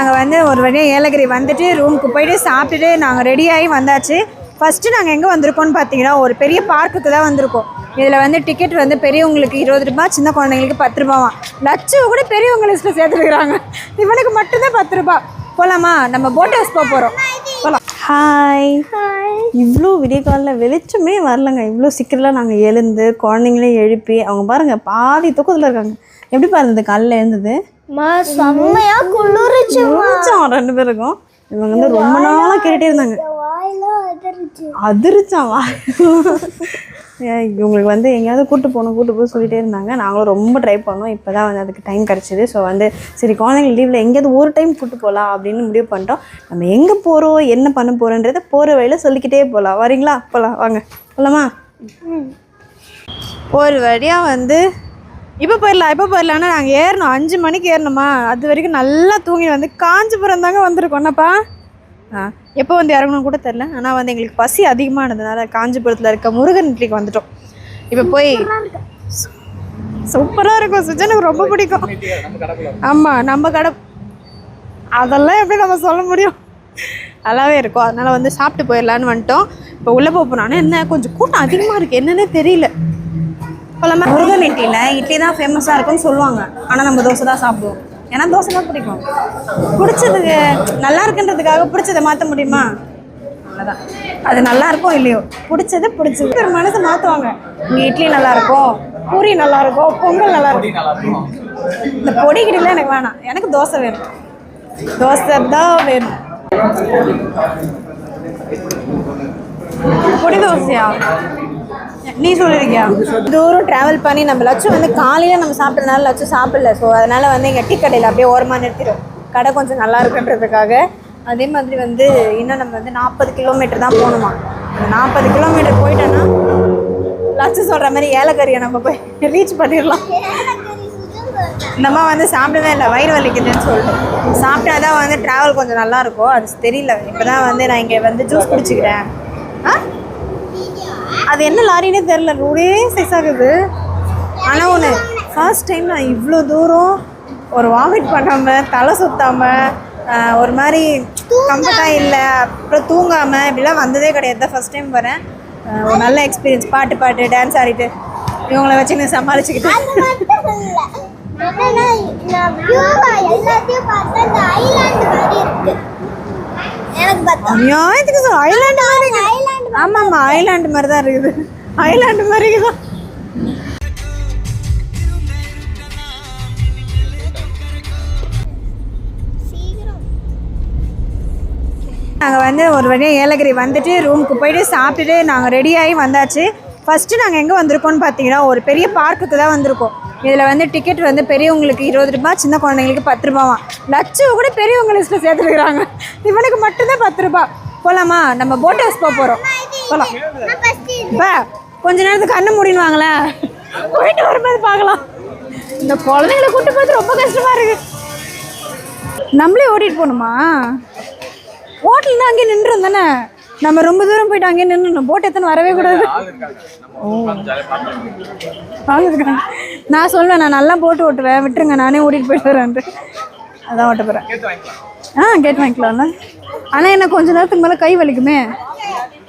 நாங்கள் வந்து ஒரு வழியாக ஏலகிரி வந்துட்டு ரூமுக்கு போயிட்டு சாப்பிட்டுட்டு நாங்கள் ரெடியாகி வந்தாச்சு. ஃபஸ்ட்டு நாங்கள் எங்கே வந்திருக்கோம்னு பார்த்தீங்கன்னா ஒரு பெரிய பார்க்குக்கு தான் வந்திருக்கோம். இதில் வந்து டிக்கெட் வந்து பெரியவங்களுக்கு இருபது ரூபாய் சின்ன குழந்தைங்களுக்கு பத்து ரூபாவாம் லட்சு கூட பெரியவங்க லிஸ்ட்டில் சேர்த்துருக்குறாங்க. இவனுக்கு மட்டும்தான் பத்து ரூபாய் போகலாமா நம்ம போட் ஹவுஸ் போக போகிறோம் போகலாம் ஹாய் இவ்வளோ விடிய காலில் வெளிச்சமே வரலங்க. இவ்வளோ சீக்கிரம்லாம் நாங்கள் எழுந்து குழந்தைங்களையும் எழுப்பி அவங்க பாருங்கள் பாதி தூக்கத்தில் இருக்காங்க. எப்படி பாருங்க காலையில் எழுந்தது? செம்மையா குளிருச்சு கொஞ்சம் ரெண்டு பேருக்கும். இவங்க வந்து ரொம்ப நாளாக கேட்டுட்டே இருந்தாங்க. வாயெல்லாம் அதிர்ச்சு. அதிர்ச்சாவா ஏய், இவங்களுக்கு வந்து எங்கேயாவது கூட்டு போகணும் கூட்டு போக சொல்லிட்டே இருந்தாங்க. நாங்களும் ரொம்ப ட்ரை பண்ணோம். இப்போ தான் வந்து அதுக்கு டைம் கிடச்சிது. ஸோ வந்து சரி குழந்தைங்க லீவில் எங்கேயாவது ஒரு டைம் கூட்டு போகலாம் அப்படின்னு முடிவு பண்ணிட்டோம். நம்ம எங்கே போகிறோம் என்ன பண்ண போகிறோன்றதை போகிற வழியில் சொல்லிக்கிட்டே போகலாம் வரீங்களா? போகலாம் வாங்க. போகலாமா ஒரு வழியாக வந்து இப்போ போயிடலாம் இப்போ போயிடலாம்னா நாங்கள் ஏறணும். அஞ்சு மணிக்கு ஏறணுமா? அது வரைக்கும் நல்லா தூங்கி வந்து காஞ்சிபுரம் தாங்க வந்திருக்கோம். என்னப்பா? ஆ எப்போ வந்து இறங்கணும் கூட தெரில ஆனால் வந்து எங்களுக்கு பசி அதிகமானதுனால காஞ்சிபுரத்தில் இருக்க முருகன் இட்லிக்கு வந்துட்டோம். இப்போ போய் சூப்பராக இருக்கும். சுஜனுக்கு ரொம்ப பிடிக்கும். ஆமாம் நம்ம கடை அதெல்லாம் எப்படி நம்ம சொல்ல முடியும்? நல்லாவே இருக்கும். அதனால் வந்து சாப்பிட்டு போயிடலான்னு வந்துட்டோம். இப்போ உள்ளே போக போனோன்னா என்ன? கொஞ்சம் கூட்டம் அதிகமாக இருக்குது என்னன்னே தெரியல. போலாமா முருகன் இட்லியில் இட்லி தான் ஃபேமஸாக இருக்கும்னு சொல்லுவாங்க. ஆனால் நம்ம தோசை தான் சாப்பிடுவோம். ஏன்னா தோசை தான் பிடிக்கும். பிடிச்சதுக்கு நல்லா இருக்குன்றதுக்காக பிடிச்சதை மாற்ற முடியுமா? அவ்வளோதான் அது நல்லா இருக்கும் இல்லையோ? பிடிச்சது பிடிச்சது. ஒரு மனசை மாற்றுவாங்க இங்கே இட்லி நல்லா இருக்கும் பூரி நல்லா இருக்கும் பொங்கல் நல்லா இருக்கும் இந்த பொடி கிட்டலாம் எனக்கு வேணாம். எனக்கு தோசை வேணும். தோசை தான் வேணும். பொடி தோசையா? நீ சொல்லிருக்கியா? தூரம் ட்ராவல் பண்ணி நம்ம லட்சம் வந்து காலையில் நம்ம சாப்பிட்றதுனால லட்சம் சாப்பிடல. ஸோ அதனால் வந்து எங்கள் டீ கடையில் அப்படியே ஓரமாக நிறுத்திடும். கடை கொஞ்சம் நல்லா இருக்குன்றதுக்காக. அதே மாதிரி வந்து இன்னும் நம்ம வந்து நாற்பது கிலோமீட்டர் தான் போகணுமா? நாற்பது கிலோமீட்டர் போயிட்டோன்னா லட்சம் சொல்கிற மாதிரி ஏலக்கறியை நம்ம போய் ரீச் பண்ணிடலாம். நம்ம வந்து சாப்பிடவே இல்லை வயிறு வலிக்குதுன்னு சொல்லிட்டு. சாப்பிட்டா தான் வந்து ட்ராவல் கொஞ்சம் நல்லா இருக்கும். அது தெரியல. இப்போ தான் வந்து நான் இங்கே வந்து ஜூஸ் குடிச்சிக்கிறேன். ஆ? அது என்ன லாரினே தெரில ரோடே சைஸ் ஆகுது. ஆனால் ஒன்று ஃபர்ஸ்ட் டைம் நான் இவ்வளோ தூரம் ஒரு வாமிட் பண்ணாமல் தலை சுத்தாமல் ஒரு மாதிரி கம்ஃபர்ட்டாக இல்லை அப்புறம் தூங்காமல் இப்படிலாம் வந்ததே கிடையாது. தான் ஃபஸ்ட் டைம் வரேன். ஒரு நல்ல எக்ஸ்பீரியன்ஸ் பாட்டு பாட்டு டான்ஸ் ஆடிட்டு இவங்கள வச்சு நான் சமாளிச்சுக்கிட்டு எனக்கு பார்த்தா. நியாயத்துக்கு சொல் ஐலாண்டு மாதிரி ஐலாண்ட் ஆமாம்மா ஐலாண்டு மாதிரி தான் இருக்குது. ஐலாண்டு மாதிரி தான் நாங்கள் வந்து ஒரு வழியாக ஏலகிரி வந்துட்டு ரூமுக்கு போயிட்டு சாப்பிட்டுட்டு நாங்கள் ரெடியாகி வந்தாச்சு. ஃபஸ்ட்டு நாங்கள் எங்கே வந்திருக்கோம்னு பார்த்தீங்கன்னா ஒரு பெரிய பார்க்குக்கு தான் வந்திருக்கோம். இதில் வந்து டிக்கெட் வந்து பெரியவங்களுக்கு இருபது ரூபா சின்ன குழந்தைங்களுக்கு பத்து ரூபாவாம் லட்சம் கூட பெரியவங்க லிஸ்ட்டில் சேர்த்துருக்குறாங்க. இவனுக்கு மட்டும்தான் பத்து ரூபா. போகலாமா நம்ம போட் ஹவுஸ் போக போகிறோம் போகலாம் இப்போ கொஞ்ச நேரத்துக்கு கண்ணு மூடின்னு வாங்களேன் போயிட்டு வரும்போது பார்க்கலாம். இந்த குழந்தைங்களை கூட்டு போகிறது ரொம்ப கஷ்டமாக இருக்கு. நம்மளே ஓட்டிட்டு போகணுமா? ஹோட்டல் தான் அங்கேயே நின்றுரும் தானே? நம்ம ரொம்ப தூரம் போயிட்டு அங்கேயே நின்று போட் எத்தனை வரவே கூடாது. ஆள் இருக்காங்க நான் சொல்லுவேன் நான் நல்லா போட்டு ஓட்டுவேன் விட்டுருங்க நானே ஓட்டிட்டு போயிட்டு வரேன்ட்டு. அதான் ஓட்ட போகிறேன் ஆ கேட் வாங்கிக்கலாம்ல. ஆனால் என்ன கொஞ்ச நேரத்துக்கு மேலே கை வலிக்குமே.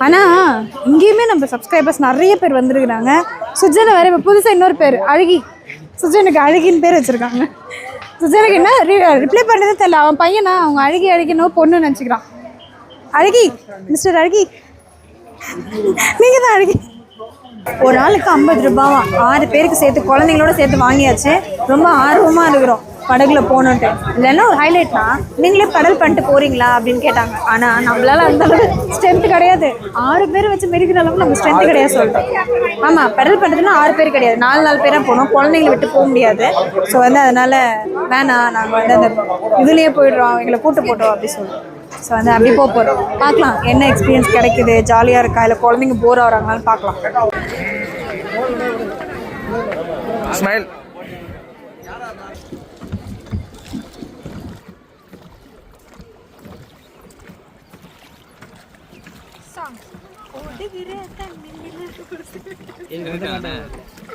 ஆனால் இங்கேயுமே நம்ம சப்ஸ்கிரைபர்ஸ் நிறைய பேர் வந்திருக்கிறாங்க. சுஜனை வேறு இப்போ புதுசாக இன்னொரு பேர் அழகி. சுஜனுக்கு அழகின்னு பேர் வச்சுருக்காங்க. சுஜனுக்கு என்ன ரிப்ளை பண்ணுறதே தெரியல. அவன் பையனா அவங்க அழகி அழகினோ பொண்ணு நினச்சிக்கிறான். அழகி மிஸ்டர் அழகி. நீங்கள் தான் அழகி. ஒரு நாளுக்கு ஐம்பது ரூபாவா ஆறு பேருக்கு சேர்த்து குழந்தைங்களோட சேர்த்து வாங்கியாச்சு. ரொம்ப ஆர்வமாக இருக்கிறோம். படகுல போகணுன்ட்டு இல்லைன்னா ஒரு ஹைலைட்னா நீங்களே கடல் பண்ணிட்டு போறீங்களா அப்படின்னு கேட்டாங்க. ஆனால் நம்மளால அந்த அளவுக்கு ஸ்ட்ரென்த் கிடையாது. ஆறு பேர் வச்சு மெரிக்கிற அளவுக்கு நம்ம ஸ்ட்ரென்த் கிடையாது சொல்லிட்டோம் ஆமாம் கடல் பண்ணுறதுன்னா ஆறு பேர் கிடையாது. நாலு நாலு பேராக போகணும். குழந்தைங்களை விட்டு போக முடியாது. ஸோ வந்து அதனால வேணாம் நாங்கள் வந்து அந்த இதுலேயே போயிடுறோம். எங்களை கூட்டு போட்டோம் அப்படி சொல்லுவோம் ஸோ வந்து அப்படி போக போகிறோம் பார்க்கலாம். என்ன எக்ஸ்பீரியன்ஸ் கிடைக்குது? ஜாலியாக இருக்கா? இல்லை குழந்தைங்க போர் ஆகிறாங்களான்னு பார்க்கலாம். Smile song